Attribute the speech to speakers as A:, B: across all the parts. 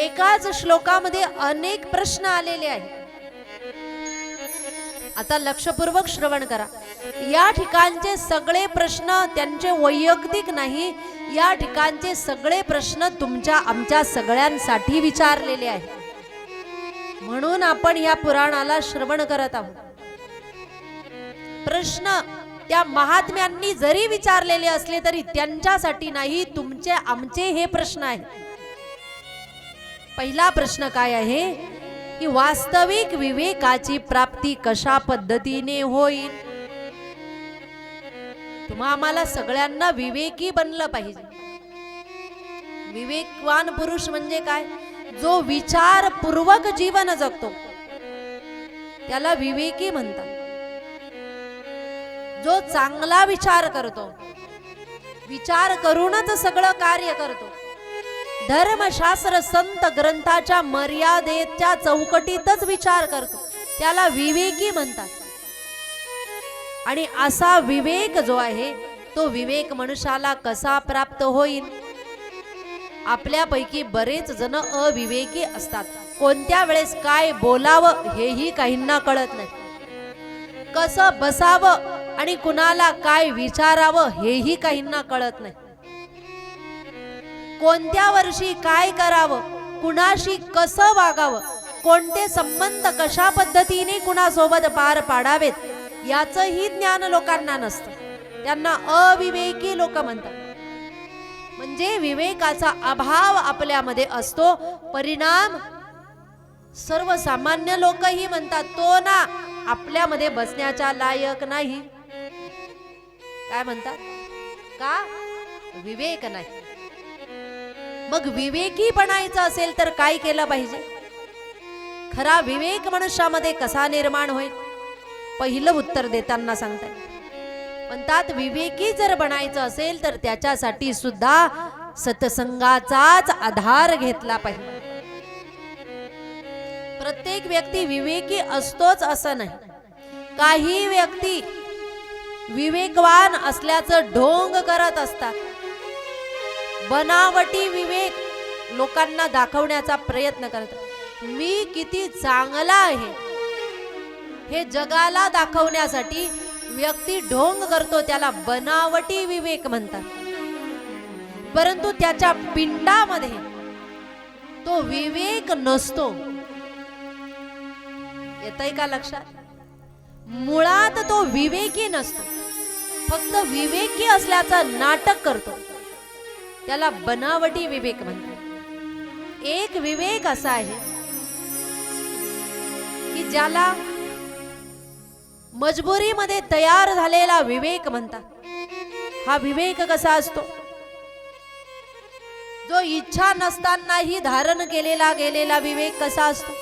A: एकाच श्लोकामध्ये अनेक प्रश्न आलेले आहेत. आता लक्षपूर्वक श्रवण करा. या ठिकाणचे सगळे प्रश्न त्यांचे वैयक्तिक नाही या ठिकाणचे सगळे प्रश्न तुमच्या आमच्या सगळ्यांसाठी विचारलेले आहेत. म्हणून आपण या पुराणाला श्रवण करत आहोत. प्रश्न त्या महात्म्यांनी जरी विचारलेले असले तरी त्यांच्यासाठी नाही तुमचे आमचे हे प्रश्न आहेत. पहिला प्रश्न काय आहे? की वास्तविक विवेकाची प्राप्ती कशा पद्धतीने होईल? तुम्हा आम्हाला सगळ्यांना विवेकी बनलं पाहिजे. विवेकवान पुरुष म्हणजे काय? जो विचारपूर्वक जीवन जगतो. त्याला विवेकी म्हणतात. जो चांगला विचार करतो. विचार करूनच सगळं कार्य करतो. धर्मशास्त्र संत ग्रंथाच्या मर्यादेच्या चौकटीतच विचार करतो. त्याला विवेकी म्हणतात. आणि असा विवेक जो आहे तो विवेक मनुष्याला कसा प्राप्त होईल? आपल्यापैकी बरेच जण अविवेकी असतात. कोणत्या वेळेस काय बोलावं हेही काहींना कळत नाही. कसं बसावं आणि कुणाला काय विचारावं हेही काहींना कळत नाही. कोणत्या वर्षी काय करावं? कुणाशी कसं वागावं? कोणते संबंध कशा पद्धतीने कुणासोबत पार पाडावेत? याचंही ज्ञान लोकांना नसतं. त्यांना अविवेकी लोक म्हणतात. म्हणजे विवेकाचा अभाव आपल्यामध्ये असतो. परिणाम सर्वसामान्य लोकही म्हणतात तो ना आपल्यामध्ये बसण्याच्या लायक नाही. काय म्हणतात? का? विवेक नाही. मग विवेकी बनायचं असेल तर काय केलं पाहिजे? खरा विवेक मनुष्यामध्ये कसा निर्माण होईल? पहिलं उत्तर देताना सांगताय म्हणतात विवेकी जर बनायचं असेल तर त्याच्यासाठी सुद्धा सतसंगाचाच आधार घेतला पाहिजे. प्रत्येक व्यक्ती विवेकी असतोच असं नाही. काही व्यक्ती विवेकवान असल्याचं ढोंग करत असतात. बनावटी विवेक लोकांना दाखवण्याचा प्रयत्न करतात मी किती चांगला आहे. हे जगाला दाखवण्यासाठी व्यक्ती ढोंग करतो त्याला बनावटी विवेक म्हणतात. परंतु त्याच्या पिंडामध्ये तो विवेक नसतो. येतय का लक्षात? मुळात तो विवेकी नसतो. फक्त विवेकी असल्याचं नाटक करतो. त्याला बनावटी विवेक म्हणतात. एक विवेक असा आहे की ज्याला मजबुरीमध्ये तयार झालेला विवेक म्हणतात. हा विवेक कसा असतो? जो इच्छा नसतानाही धारण केलेला गेलेला विवेक कसा असतो?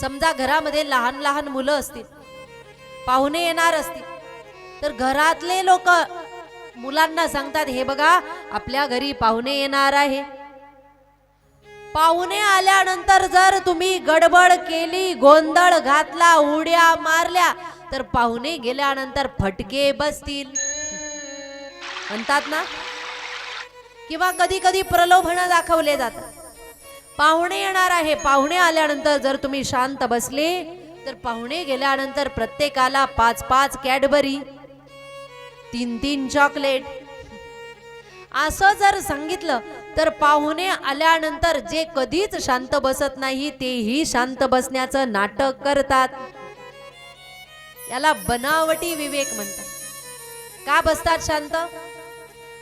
A: समजा घरामध्ये लहान लहान मुलं असतील पाहुणे येणार असतील तर घरातले लोक मुलांना सांगतात हे बघा आपल्या घरी पाहुणे येणार आहे. पाहुणे आल्यानंतर जर तुम्ही गडबड केली गोंधळ घातला उड्या मारल्या तर पाहुणे गेल्यानंतर फटके बसतील. म्हणतात ना? किंवा कधी कधी प्रलोभन दाखवले जातात. पाहुणे येणार आहे. पाहुणे आल्यानंतर जर तुम्ही शांत बसले तर पाहुणे गेल्यानंतर प्रत्येकाला पाच पाच कॅडबरी. तीन तीन चॉकलेट असं जर सांगितलं तर पाहुणे आल्यानंतर जे कधीच शांत बसत नाही तेही शांत बसण्याचं नाटक करतात. याला बनावटी विवेक म्हणतात. का बसतात शांत?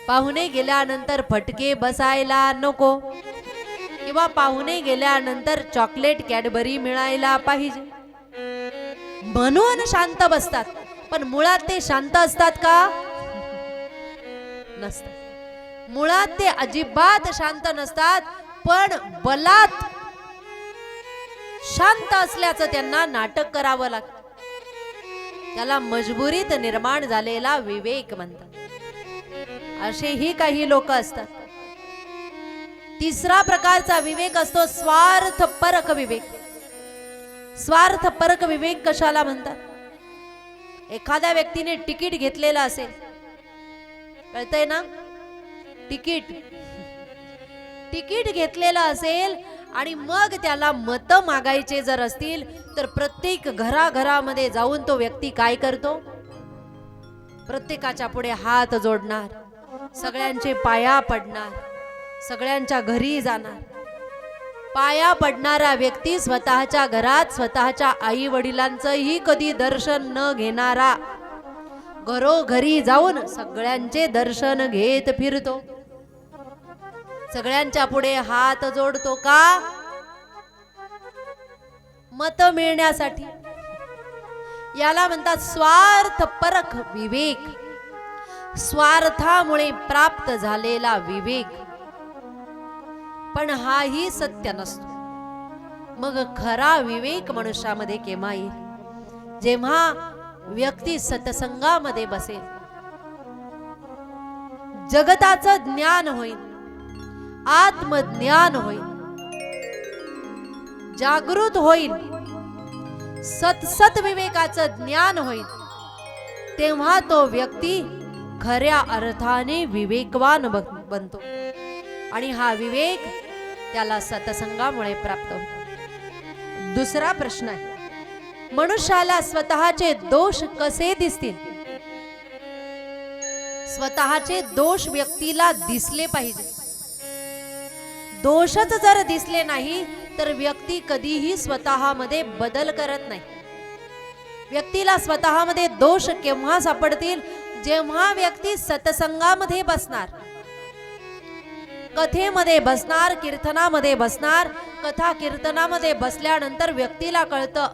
A: पाहुणे गेल्यानंतर फटके बसायला नको. किंवा पाहुणे गेल्यानंतर चॉकलेट कॅडबरी मिळायला पाहिजे. म्हणून शांत बसतात. पण मुळात ते शांत असतात का? नसतात मुळात ते अजिबात शांत नसतात पण बलात शांत असल्याचं त्यांना नाटक करावं लागतं. त्याला मजबुरीत निर्माण झालेला विवेक म्हणतात. असेही काही लोक असतात. तिसरा प्रकारचा विवेक असतो स्वार्थ परक विवेक. स्वार्थ परक विवेक कशाला म्हणतात? एखाद्या व्यक्तीने तिकीट घेतलेलं असेल कळतंय ना? तिकीट. तिकीट घेतलेलं असेल आणि मग त्याला मत मागायचे जर असतील तर प्रत्येक घराघरामध्ये जाऊन तो व्यक्ती काय करतो? प्रत्येकाच्या पुढे हात जोडणार सगळ्यांचे पाया पडणार सगळ्यांच्या घरी जाणार. पाया पडणारा व्यक्ती स्वतःच्या घरात स्वतःच्या आई वडिलांचंही कधी दर्शन न घेणारा. घरोघरी जाऊन सगळ्यांचे दर्शन घेत फिरतो. सगळ्यांच्या पुढे हात जोडतो का? मत मिळण्यासाठी. याला म्हणतात स्वार्थ परख विवेक. स्वार्थामुळे प्राप्त झालेला विवेक. पण हाही सत्य नसतो. मग खरा विवेक मनुष्यामध्ये केव्हा येईल? जेव्हा व्यक्ती सतसंगामध्ये बसेल जगताचं ज्ञान होईल आत्मज्ञान होईल जागृत होईल सतसत विवेकाचं ज्ञान होईल तेव्हा तो व्यक्ती खऱ्या अर्थाने विवेकवान बन- बनतो. आणि हा विवेक त्याला सतसंगामुळे प्राप्त होतो. दुसरा प्रश्न आहे मनुष्याला स्वतःचे दोष कसे दिसतील? स्वतःचे दोष व्यक्तीला दिसले पाहिजे. दोषच जर दिसले नाही तर व्यक्ती कधीही स्वतःमध्ये बदल करत नाही. व्यक्तीला स्वतःमध्ये दोष केव्हा सापडतील? जेव्हा व्यक्ती सतसंगामध्ये बसणार. कथेमध्ये बसणार कीर्तनामध्ये बसणार. कथा कीर्तनामध्ये बसल्यानंतर व्यक्तीला कळतं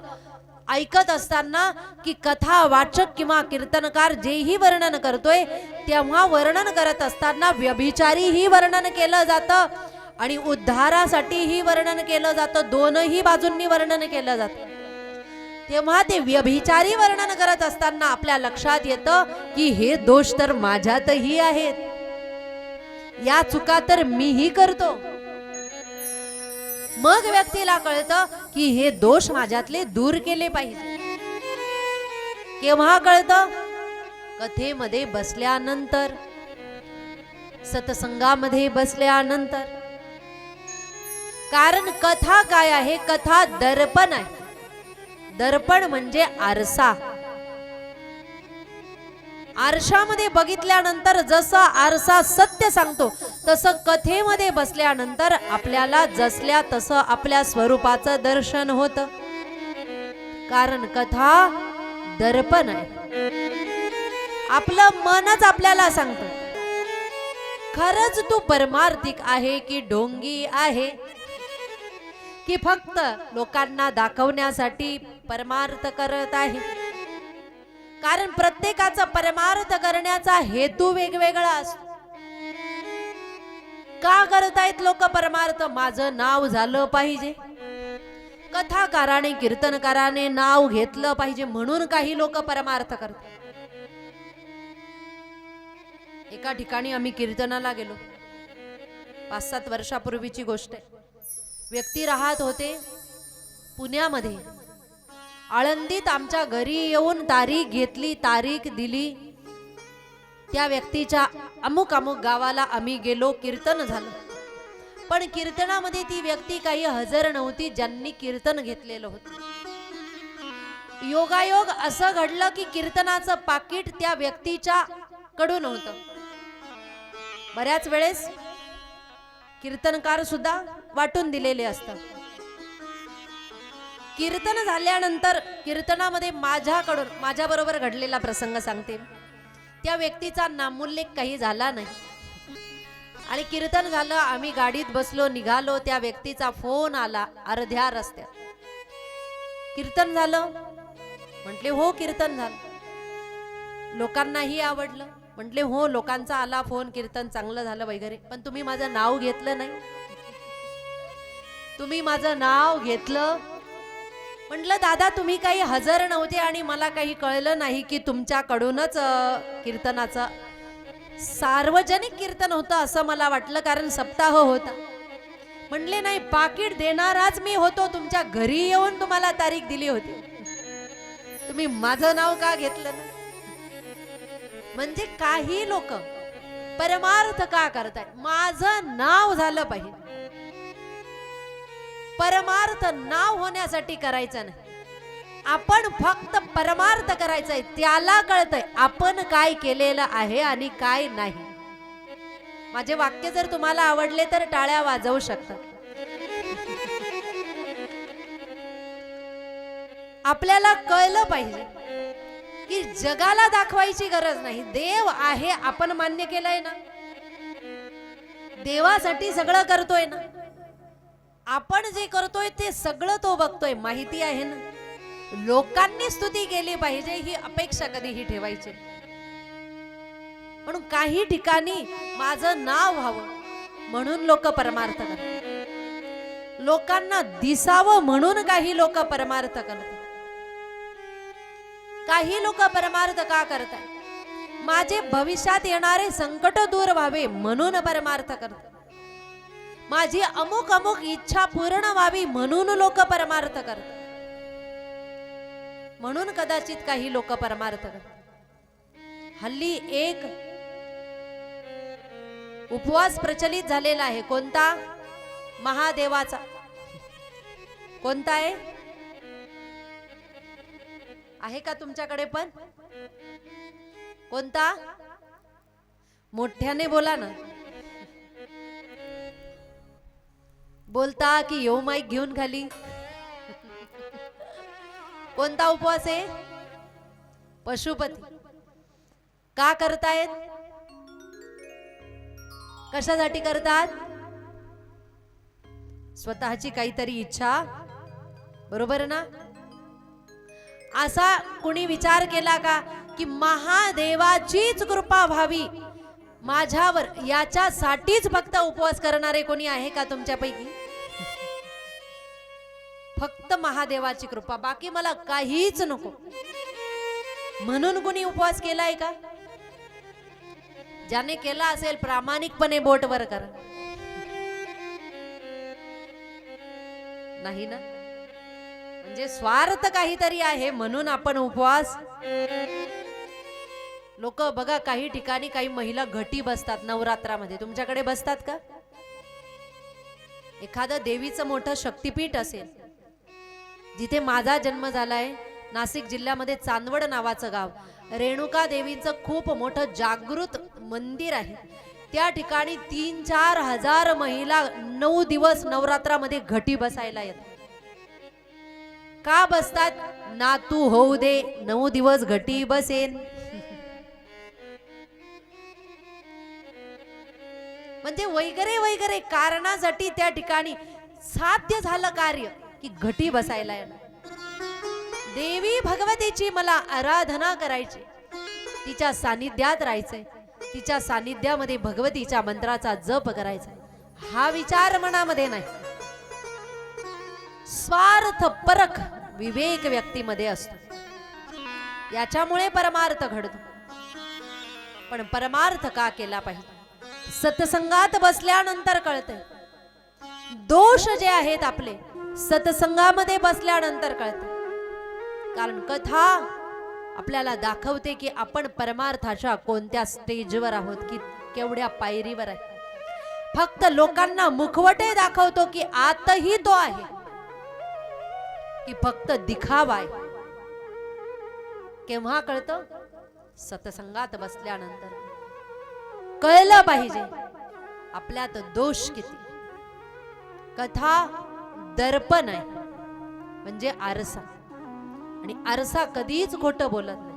A: ऐकत असताना की कथा वाचक किंवा कीर्तनकार जेही वर्णन करतोय तेव्हा वर्णन करत असताना व्यभिचारीही वर्णन केलं जातं आणि उद्धारासाठीही वर्णन केलं जातं. दोनही बाजूंनी वर्णन केलं जातं. तेव्हा ते व्यभिचारी वर्णन करत असताना आपल्या लक्षात येतं की हे दोष तर माझ्यातही आहेत. या चुका तर मीही करतो. मग व्यक्तीला कळतं की हे दोष माझ्यातले दूर केले पाहिजे. केव्हा कळतं? कथेमध्ये बसल्यानंतर. सतसंगामध्ये बसल्यानंतर. कारण कथा काय आहे? कथा दर्पण आहे. दर्पण म्हणजे आरसा. आरशामध्ये बघितल्यानंतर जसं आरसा सत्य सांगतो तसं कथेमध्ये बसल्यानंतर आपल्याला जसल्या तसं आपल्या स्वरूपाचं दर्शन होत. कारण कथा दर्पण आहे. आपलं मनच आपल्याला सांगतं. खरंच तू परमार्थिक आहे की डोंगी आहे? की फक्त लोकांना दाखवण्यासाठी परमार्थ करत आहे? कारण प्रत्येकाचा परमार्थ करण्याचा हेतू वेगवेगळा असतो. का करतायत लोक परमार्थ? माझं नाव झालं पाहिजे. कथाकाराने कीर्तनकाराने नाव घेतलं पाहिजे म्हणून काही लोक परमार्थ करतात. एका ठिकाणी आम्ही कीर्तनाला गेलो. पाच सात वर्षापूर्वीची गोष्ट आहे. व्यक्ती राहत होते पुण्यामध्ये. आळंदीत आमच्या घरी येऊन तारीख घेतली तारीख दिली. त्या व्यक्तीच्या अमुक अमुक गावाला आम्ही गेलो कीर्तन झालं. पण कीर्तनामध्ये ती व्यक्ती काही हजर नव्हती ज्यांनी कीर्तन घेतलेलं होतं. योगायोग असं घडलं की कीर्तनाचं पाकिट त्या व्यक्तीच्या कडून होतं. बऱ्याच वेळेस कीर्तनकार सुद्धा वाटून दिलेले असतात. कीर्तन झाल्यानंतर कीर्तनामध्ये माझ्याकडून माझ्याबरोबर घडलेला प्रसंग सांगते. त्या व्यक्तीचा नामोल्लेख काही झाला नाही. आणि कीर्तन झालं आम्ही गाडीत बसलो निघालो त्या व्यक्तीचा फोन आला अर्ध्या रस्त्यात. कीर्तन झालं. म्हटले हो कीर्तन झालं. लोकांनाही आवडलं. म्हटले हो लोकांचा आला फोन कीर्तन चांगलं झालं वगैरे पण तुम्ही माझं नाव घेतलं नाही. तुम्ही माझं नाव घेतलं. म्हटलं दादा तुम्ही काही हजर नव्हते आणि मला काही कळलं नाही की तुमच्याकडूनच कीर्तनाचं सार्वजनिक कीर्तन होतं असं मला वाटलं कारण सप्ताह होता. म्हणले नाही पाकिट देणाराच मी होतो. तुमच्या घरी येऊन तुम्हाला तारीख दिली होती. तुम्ही माझं नाव का घेतलं ना म्हणजे काही लोक परमार्थ का करतात माझं नाव झालं पाहिजे. परमार्थ नाव होण्यासाठी करायचं नाही. आपण फक्त परमार्थ करायचंय त्याला कळतंय आपण काय केलेलं आहे आणि काय नाही. माझे वाक्य जर तुम्हाला आवडले तर टाळ्या वाजवू शकता आपल्याला कळलं पाहिजे की जगाला दाखवायची गरज नाही. देव आहे आपण मान्य केलंय ना? देवासाठी सगळं करतोय ना? आपण जे करतोय ते सगळं तो बघतोय. माहिती आहे ना? लोकांनी स्तुती केली पाहिजे ही अपेक्षा कधीही ठेवायची. म्हणून काही ठिकाणी माझं नाव व्हावं म्हणून लोक परमार्थ करतात. लोकांना दिसावं म्हणून काही लोक परमार्थ करतात. काही लोक परमार्थ का करतात माझे भविष्यात येणारे संकट दूर व्हावे म्हणून परमार्थ करतात. माझी अमुक अमुक इच्छा पूर्ण व्हावी म्हणून लोक परमार्थ करत म्हणून कदाचित काही लोक परमार्थ करत हल्ली एक उपवास प्रचलित झालेला आहे. कोणता? महादेवाचा. कोणता आहे? आहे का तुमच्याकडे पण? कोणता? मोठ्याने बोला ना. बोलता की येऊ माईक घेऊन खाली. कोणता उपवास आहे? पशुपती. का करतायत? कशासाठी करतात? स्वतःची काहीतरी इच्छा. बरोबर ना? असा कुणी विचार केला का की महादेवाचीच कृपा व्हावी? माझ्यावर याच्यासाठीच फक्त उपवास करणारे कोणी आहे का तुमच्यापैकी? फक्त महादेवाची कृपा बाकी मला काहीच नको. म्हणून कुणी उपवास केलाय का? ज्याने केला असेल प्रामाणिकपणे बोट वर कर. नाही ना? म्हणजे स्वार्थ काहीतरी आहे म्हणून आपण उपवास. लोक बघा काही ठिकाणी काही महिला घटी बसतात नवरात्रामध्ये. तुमच्याकडे बसतात का? एखादं देवीचं मोठं शक्तिपीठ असेल जिथे माझा जन्म झालाय नाशिक जिल्ह्यामध्ये चांदवड नावाचं गाव. रेणुका देवींचं खूप मोठं जागृत मंदिर आहे. त्या ठिकाणी तीन चार हजार महिला नऊ दिवस नवरात्रामध्ये घटी बसायला येतात. का बसतात? नातू होऊ दे नऊ दिवस घटी बसेन. म्हणजे वगैरे वगैरे कारणासाठी त्या ठिकाणी साध्य झालं कार्य. की घटी बसायला येणार. देवी भगवतीची मला आराधना करायची. तिच्या सानिध्यात राहायचंय. तिच्या सानिध्यामध्ये भगवतीच्या मंत्राचा जप करायचा हा विचार मनामध्ये नाही. स्वार्थ परख विवेक व्यक्तीमध्ये असतो. याच्यामुळे परमार्थ घडतो. पण परमार्थ का केला पाहिजे? सत्संगात बसल्यानंतर कळतंय. दोष जे आहेत आपले सत्संगामध्ये बसल्यानंतर कळतं. कारण कथा आपल्याला दाखवते की आपण परमार्थाच्या कोणत्या स्टेजवर आहोत की केवढ्या पायरीवर आहे. फक्त लोकांना मुखवटे दाखवतो की आतही तो आहे की फक्त दिखावा आहे. केव्हा कळतं? सतसंगात बसल्यानंतर. कळलं पाहिजे आपल्यात दोष किती. कथा दर्पण आहे. म्हणजे आरसा. आणि आरसा कधीच खोट बोलत नाही.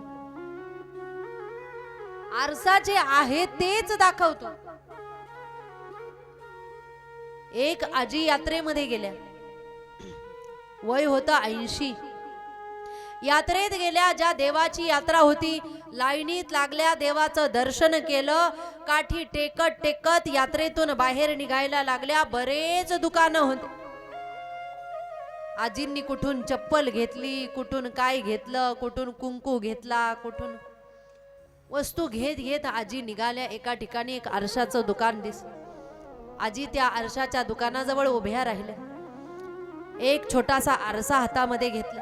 A: आरसा जे आहे तेच दाखवतो. एक आजी यात्रेमध्ये गेल्या. वय होतं ऐंशी. यात्रेत गेल्या ज्या देवाची यात्रा होती लाईनीत लागल्या देवाचं दर्शन केलं काठी टेकत टेकत यात्रेतून बाहेर निघायला लागल्या बरेच दुकानं होते. आजींनी कुठून चप्पल घेतली कुठून काय घेतलं कुठून कुंकू घेतला कुठून वस्तू घेत घेत आजी निघाल्या. एका ठिकाणी एक आरशाचं दुकान दिस आजी त्या आरशाच्या दुकानाजवळ उभ्या राहिल्या. एक छोटासा आरसा हातामध्ये घेतला.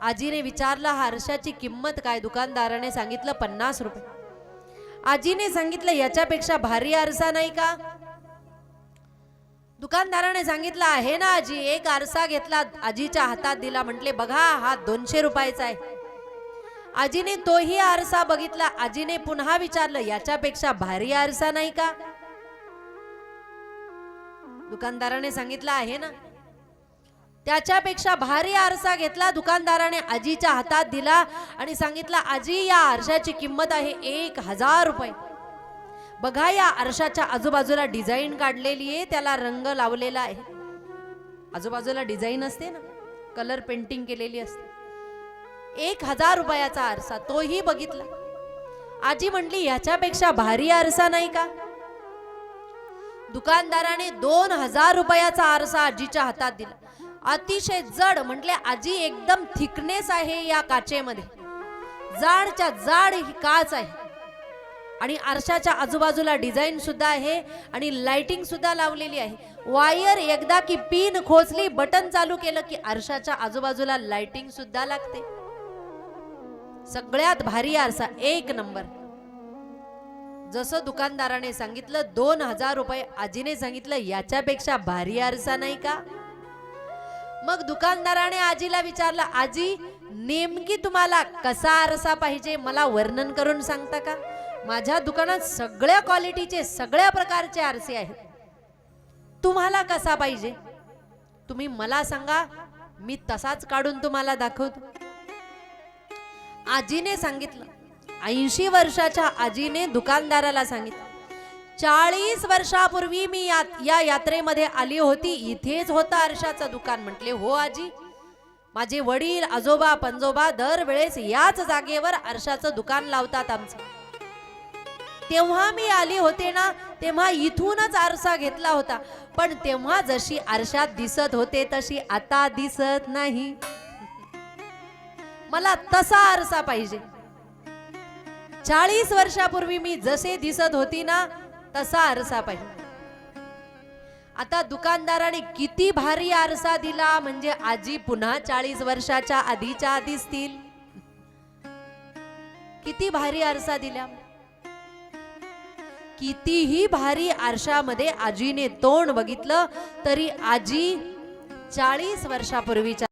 A: आजीने विचारलं हा आरशाची किंमत काय? दुकानदाराने सांगितलं पन्नास रुपये. आजीने सांगितलं याच्यापेक्षा भारी आरसा नाही का? दुकानदाराने सांगितलं आहे ना आजी एक आरसा घेतला आजीच्या हातात दिला. म्हटले बघा हा दोनशे रुपयाचा आहे. आजीने तोही आरसा बघितला. आजीने पुन्हा विचारलं याच्यापेक्षा भारी आरसा नाही का? दुकानदाराने सांगितलं आहे ना त्याच्यापेक्षा भारी आरसा घेतला दुकानदाराने आजीच्या हातात दिला आणि सांगितलं आजी या आरशाची किंमत आहे एक हजार रुपये बघा या आरशाच्या आजूबाजूला डिझाईन काढलेली आहे त्याला रंग लावलेला आहे. आजूबाजूला डिझाईन असते ना कलर पेंटिंग केलेली असते. एक हजार रुपयाचा आरसा तोही बघितला. आजी म्हटली ह्याच्यापेक्षा भारी आरसा नाही का? दुकानदाराने दोन हजार रुपयाचा आरसा आजीच्या हातात दिला. अतिशय जड म्हटले आजी एकदम थिकनेस आहे या काचेमध्ये. जाडच्या जाड ही काच आहे. आणि आरशाच्या आजूबाजूला डिझाईन सुद्धा आहे आणि लाइटिंग सुद्धा लावलेली आहे. वायर एकदा की पिन खोचली बटन चालू केलं की आरशाच्या आजूबाजूला लाइटिंग सुद्धा लागते. सगळ्यात भारी आरसा एक नंबर. जसं दुकानदाराने सांगितलं दोन हजार रुपये आजीने सांगितलं याच्यापेक्षा भारी आरसा नाही का? मग दुकानदाराने आजीला विचारलं आजी नेमकी तुम्हाला कसा आरसा पाहिजे? मला वर्णन करून सांगता का? माझ्या दुकानात सगळ्या क्वालिटीचे सगळ्या प्रकारचे आरसे आहेत. तुम्हाला कसा पाहिजे? तुम्ही मला सांगा मी तसाच काढून तुम्हाला दाखवतो. आजीने सांगितलं. ऐंशी वर्षाच्या आजीने दुकानदाराला सांगितलं. चाळीस वर्षापूर्वी मी या, या यात्रेमध्ये आली होती इथेच होता आरशाचं दुकान. म्हटले हो आजी माझे वडील आजोबा पंजोबा दरवेळेस याच जागेवर आरशाचं दुकान लावतात आमचं. तेव्हा मी आली होते ना तेव्हा इथूनच आरसा घेतला होता. पण तेव्हा जशी आरशात दिसत होते तशी आता दिसत नाही. मला तसा आरसा पाहिजे. चाळीस वर्षापूर्वी मी जसे दिसत होती ना तसा आरसा पाहिजे. आता दुकानदाराने किती भारी आरसा दिला म्हणजे आजी पुन्हा चाळीस वर्षाच्या आधीच्या दिसतील. किती भारी आरसा दिला. कितीही भारी आरशामध्ये आजीने तोंड बघितलं तरी आजी चाळीस वर्षापूर्वीच्या